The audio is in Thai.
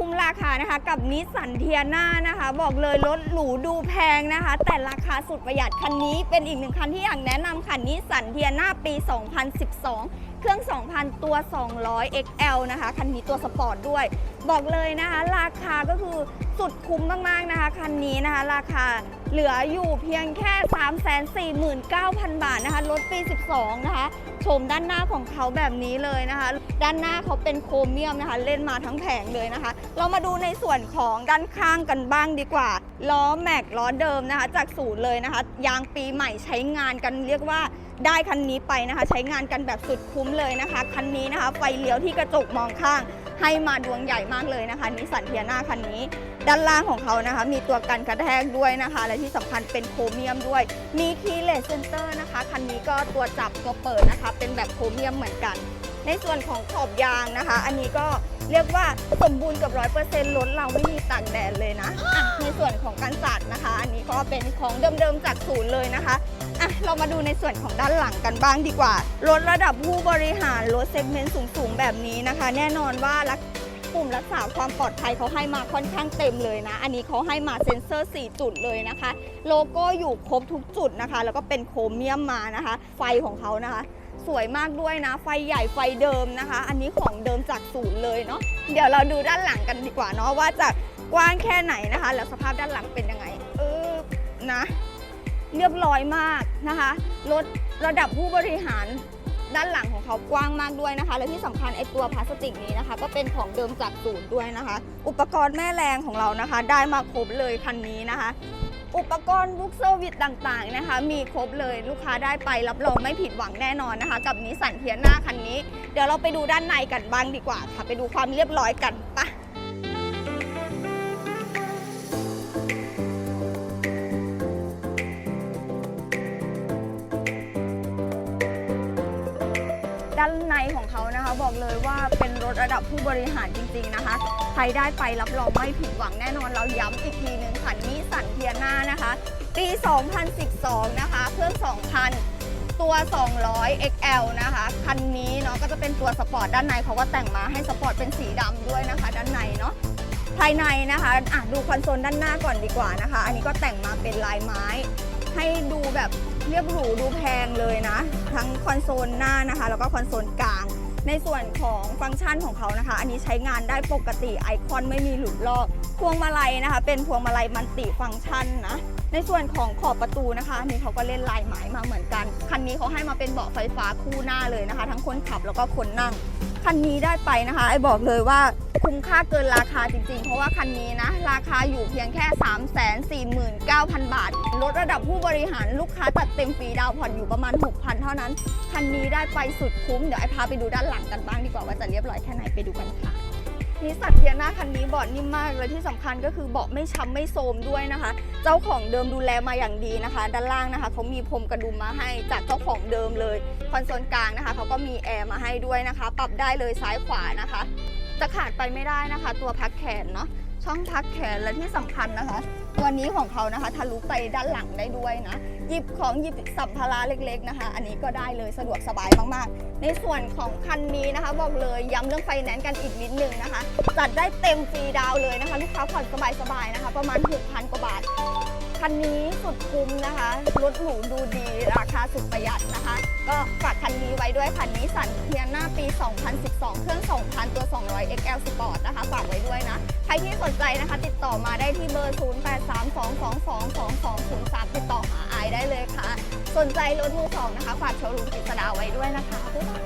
คุ้มราคานะคะ กับนิสสันเทียนานะคะ บอกเลยรถหรูดูแพงนะคะ แต่ราคาสุดประหยัดคันนี้เป็นอีกหนึ่งคันที่อยากแนะนำค่ะนิสสันเทียนาปี 2012 เครื่อง 2,000 ตัว 200 XL นะคะ คันนี้ตัวสปอร์ตด้วย บอกเลยนะคะ ราคาก็คือสุดคุ้มมากๆนะคะ คันนี้นะคะ ราคาเหลืออยู่เพียงแค่ 349,000 บาทนะคะรถปี 12 นะคะ ชมด้านหน้าของเขาแบบนี้เลยนะคะ ด้านหน้าเขาเป็นโครเมียมนะคะ เล่นมาทั้งแผงเลยนะคะ เรามาดูในส่วนของด้านข้างกันบ้างดีกว่า ล้อแม็กล้อเดิมนะคะ จากศูนย์เลยนะคะ ยางปีใหม่ใช้งานกันเรียกว่า ได้คันนี้ไปนะคะ ใช้งานกันแบบสุดคุ้มเลยนะคะ คันนี้นะคะ ไฟเลี้ยวที่กระจกมองข้าง ให้มาดวงใหญ่มากเลยนะคะนิสสันเทียนาคันนี้ ด้านล่างของเขานะคะ มีตัวกันกระแทกด้วยนะคะ และที่สำคัญเป็นโครเมียมด้วย มีคีย์เลสเซนเตอร์นะคะคันนี้ก็ตัวจับตัวเปิดนะคะ เป็นแบบโครเมียมเหมือนกัน ในส่วนของขอบยางนะคะ อันนี้ก็เรียกว่าสมบูรณ์กับร้อยเปอร์เซ็นต์รถเราไม่มีตากแดดเลยนะอะในส่วนของการจัดนะคะ อันนี้ก็เป็นของเดิมๆจากศูนย์เลยนะคะอะเรามาดูในส่วนของด้านหลังกันบ้างดีกว่ารถระดับผู้บริหารรถเซกเมนต์สูงๆ แบบนี้นะคะ แน่นอนว่ารักปุ่มรักษาความปลอดภัยเขาให้มาค่อนข้างเต็มเลยนะ อันนี้เขาให้มาเซ็นเซอร์ 4 จุดเลยนะคะ โลโก้อยู่ครบทุกจุดนะคะ แล้วก็เป็นโครเมียมมานะคะ ไฟของเขานะคะสวยมากด้วยนะ ไฟใหญ่ไฟเดิมนะคะ อันนี้ของเดิมจากศูนย์เลยเนาะเดี๋ยวเราดูด้านหลังกันดีกว่าเนาะว่าจะกว้างแค่ไหนนะคะ แล้วสภาพด้านหลังเป็นยังไงเออนะเรียบร้อยมากนะคะรถระดับผู้บริหารด้านหลังของเขากว้างมากด้วยนะคะ และที่สำคัญไอตัวพลาสติกนี้นะคะ ก็เป็นของเดิมจากศูนย์ด้วยนะคะ อุปกรณ์แม่แรงของเรานะคะ ได้มาครบเลยคันนี้นะคะ อุปกรณ์บุ๊กเซอร์วิสต่างๆนะคะ มีครบเลยลูกค้าได้ไปรับรองไม่ผิดหวังแน่นอนนะคะ กับนิสสันเทียน่าคันนี้ เดี๋ยวเราไปดูด้านในกันบ้างดีกว่าค่ะ ไปดูความเรียบร้อยกันปะด้านในของเขานะคะบอกเลยว่าเป็นรถระดับผู้บริหารจริง ๆนะคะ ใครได้ไปรับรองไม่ผิดหวังแน่นอนเราย้ำอีกทีหนึ่ง สันเทียนานะคะ ปี 2012 นะคะ เครื่อง 2,000 ตัว 200 XL นะคะ คันนี้เนาะก็จะเป็นตัวสปอร์ตด้านในเขาก็แต่งมาให้สปอร์ตเป็นสีดำด้วยนะคะ ด้านในเนาะภายในนะคะอะดูคอนโซลด้านหน้าก่อนดีกว่านะคะ อันนี้ก็แต่งมาเป็นลายไม้ ให้ดูแบบเรียบหรูดูแพงเลยนะ ทั้งคอนโซลหน้านะคะ แล้วก็คอนโซลกลาง ในส่วนของฟังก์ชันของเขานะคะ อันนี้ใช้งานได้ปกติไอคอนไม่มีหลุดลอก พวงมาลัยนะคะ เป็นพวงมาลัยมันติฟังก์ชันนะ ในส่วนของขอบประตูนะคะอันนี้เขาก็เล่นลายไม้มาเหมือนกัน คันนี้เขาให้มาเป็นเบาะไฟฟ้าคู่หน้าเลยนะคะ ทั้งคนขับแล้วก็คนนั่ง คันนี้ได้ไปนะคะ ไอบอกเลยว่า คุ้มค่าเกินราคาจริงๆ เพราะว่าคันนี้นะ ราคาอยู่เพียงแค่ 349,000 บาทรถระดับผู้บริหารลูกค้าตัดเต็มฟรีดาวน์ผ่อนอยู่ประมาณ 6,000 เท่านั้น คันนี้ได้ไปสุดคุ้ม เดี๋ยวไอ้พาไปดูด้านหลังกันบ้างดีกว่าว่าจะเรียบร้อยแค่ไหนไปดูกันค่ะนิสสันเทียนาคันนี้เบาะนิ่มมากเลยที่สำคัญก็คือเบาะไม่ช้ำไม่โทมด้วยนะคะ เจ้าของเดิมดูแลมาอย่างดีนะคะ ด้านล่างนะคะเขามีพรมกระดุมมาให้จากเจ้าของเดิมเลย คอนโซลกลางนะคะเขาก็มีแอร์มาให้ด้วยนะคะ ปรับได้เลยซ้ายขวานะคะ จะขาดไปไม่ได้นะคะ ตัวพักแขนเนาะ ช่องพักแขนและที่สำคัญนะคะ ตัวนี้ของเขานะคะทะลุไปด้านหลังได้ด้วยนะ หยิบของหยิบสัมภาระเล็กๆนะคะ อันนี้ก็ได้เลยสะดวกสบายมากๆ ในส่วนของคันนี้นะคะ บอกเลยย้ำเรื่องไฟแนนซ์กันอีกนิดนึงนะคะ จัดได้เต็มฟรีดาวเลยนะคะ ลูกค้าผ่อนสบายๆนะคะ ประมาณ6,000กว่าบาทคันนี้สุดคุ้มนะคะรถหรูดูดีราคาสุดประหยัดนะคะ ก็ฝากคันนี้ไว้ด้วยคันนี้สันเทียนาปี 2012 เครื่อง 2,000 ตัว 200 XL Sport นะคะ ฝากไว้ด้วยนะ ใครที่สนใจนะคะ ติดต่อมาได้ที่เบอร์ 0832222203 ติดต่อหาไอายได้เลยค่ะ สนใจรถมือสองนะคะฝากโชว์รูมกิษดาไว้ด้วยนะคะบ๊ายบาย